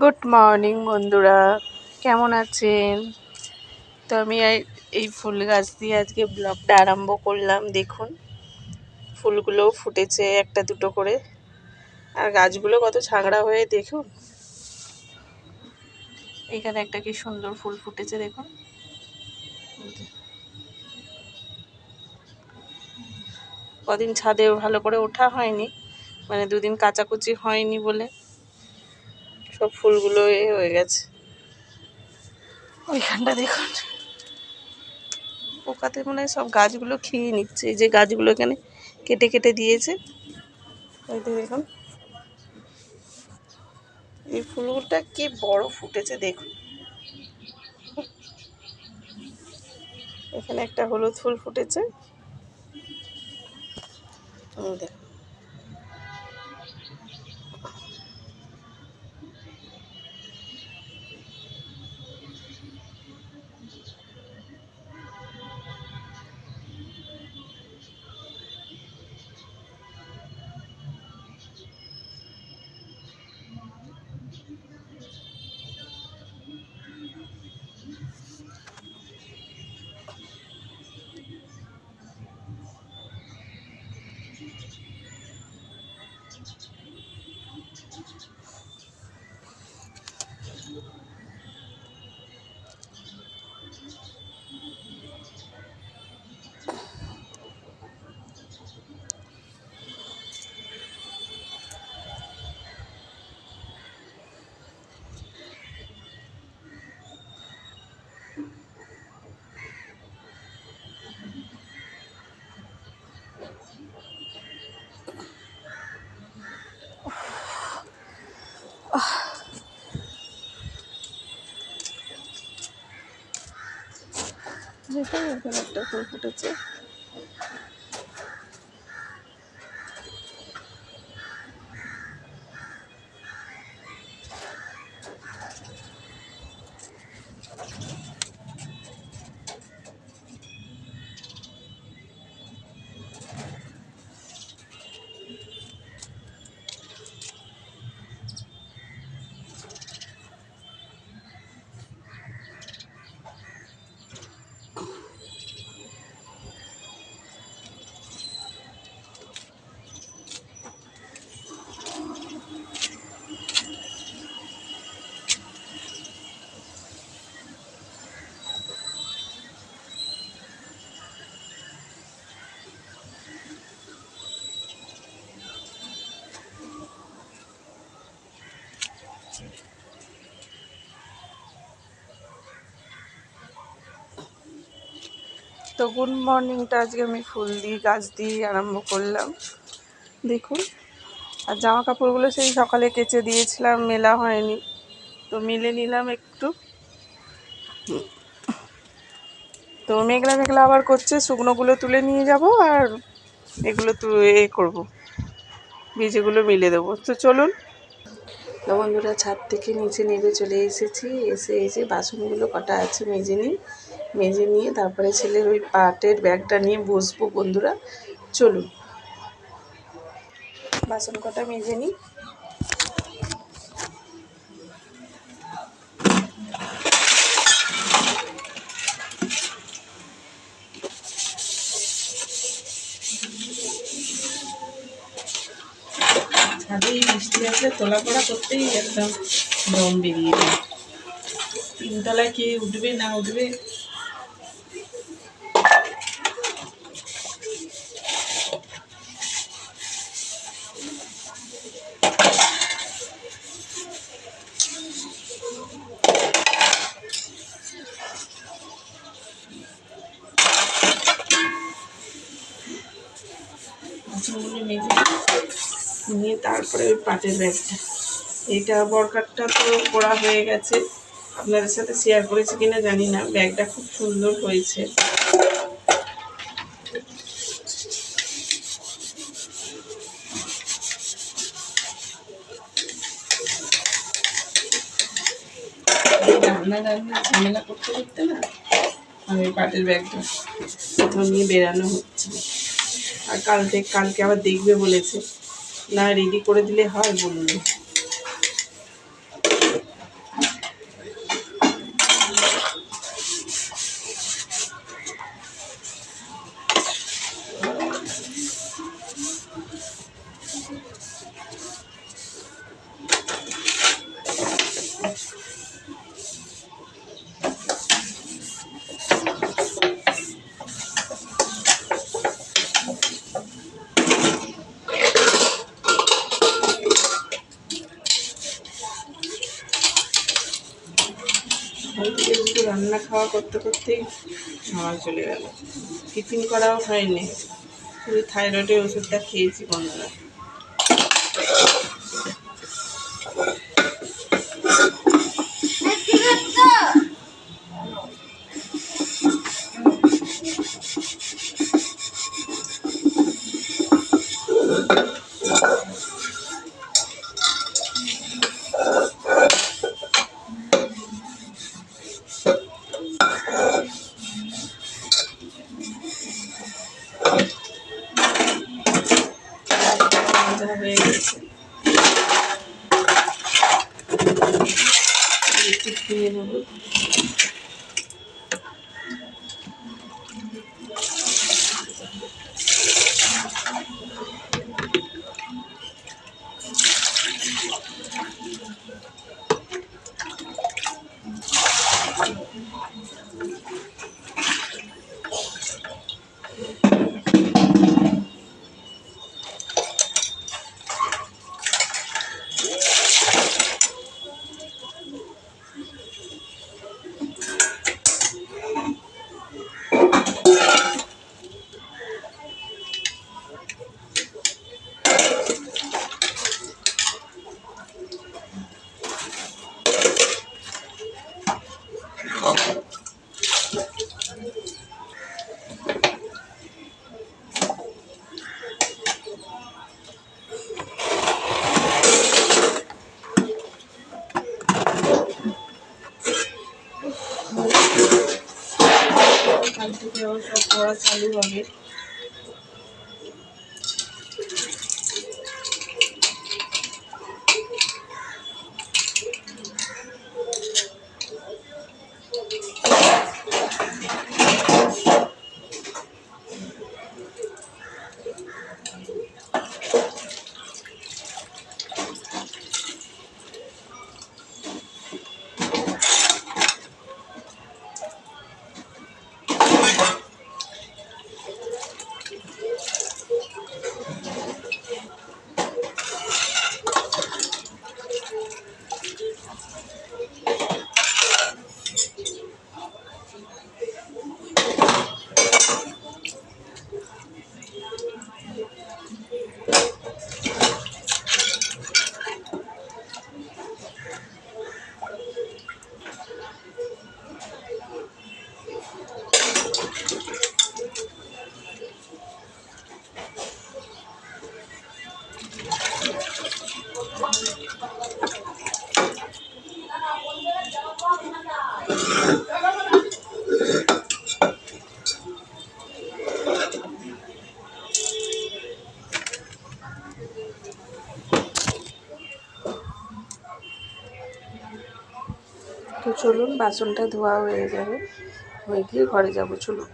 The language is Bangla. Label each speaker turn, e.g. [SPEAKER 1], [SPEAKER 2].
[SPEAKER 1] গুড মর্নিং বন্ধুরা। কেমন আছেন? তো আমি এই- ফুল গাছ দিয়ে আজকে ব্লগটা আরম্ভ করলাম, দেখুন। ফুলগুলো ফুটেছে একটা দুটো করে। আর গাছগুলো কত ছাংড়া হয়ে, দেখুন। এখানে একটা কি সুন্দর ফুল ফুটেছে, দেখুন। কদিন ছাদে ভালো করে ওঠা হয়নি মানে দুদিন কাচাকুচি হয়নি বলে। সব ফুলগুলো এ হয়ে গেছে। ওইখানটা দেখুন। পোকাতে মনে সব গাছগুলো খেয়ে নিচ্ছে। এই যে গাছগুলো এখানে কেটে কেটে দিয়েছে। ওই দেখুন। এই ফুলগুলোটা কি বড় ফুটেছে দেখুন। এখানে একটা হলুদ ফুল ফুটেছে। দেখুন। দেখুন এখানে একটা ফুল ফুটেছে। তো গুড মর্নিংটা, আজকে আমি ফুল দিয়ে, গাছ দিয়ে আরম্ভ করলাম। দেখুন, আর জামা কাপড়গুলো সেই সকালে কেচে দিয়েছিলাম, মেলা হয়নি। তো মিলে নিলাম একটু। তো মেঘলা মেঘলা আবার করছে, শুকনোগুলো তুলে নিয়ে যাব আর এগুলো তু, এ করব। বীজগুলো মিলে দেবো। তো চলুন। বন্ধুরা, ছাদ থেকে নিচে নেমে চলে এসেছি। এসে যে বাসনগুলো কটা আছে মেজে নিই। মেজে নিয়ে তারপরে ছেলের ওই পাটের ব্যাগটা নিয়ে বসবো বন্ধুরা। চলুন। বাসন কটা মেজে নিই। তোলা পড়া করতেই একদম দম বেরিয়ে যায়। তিনতলায় কে উঠবে না উঠবে নিয়ে তারপরে ওই পাটের ব্যাগটা। এইটা বরকারটা তো করা হয়ে গেছে। আপনাদের সাথে শেয়ার করেছি কিনা জানি না। ব্যাগটা খুব সুন্দর হয়েছে। ঝামেলা করতে করতে না, আমি পাটের ব্যাগটা কোথাও নিয়ে বেরানো হচ্ছে। আর কাল কালকে আবার দেখবে বলেছে। না রেডি করে দিলে হয় বলল। সকাল থেকে রান্না খাওয়া করতে করতেই সময় চলে গেল। টিফিন করাও হয়নি। শুধু থাইরয়েডের ওষুধটা খেয়েছি বন্ধুরা। হয়ে গেছে। একটু নেব। সব পড়া চালু হবে চলুন বাসনটা ধোয়া হয়ে যাবে। হয়ে গিয়ে ঘরে যাব চলুন।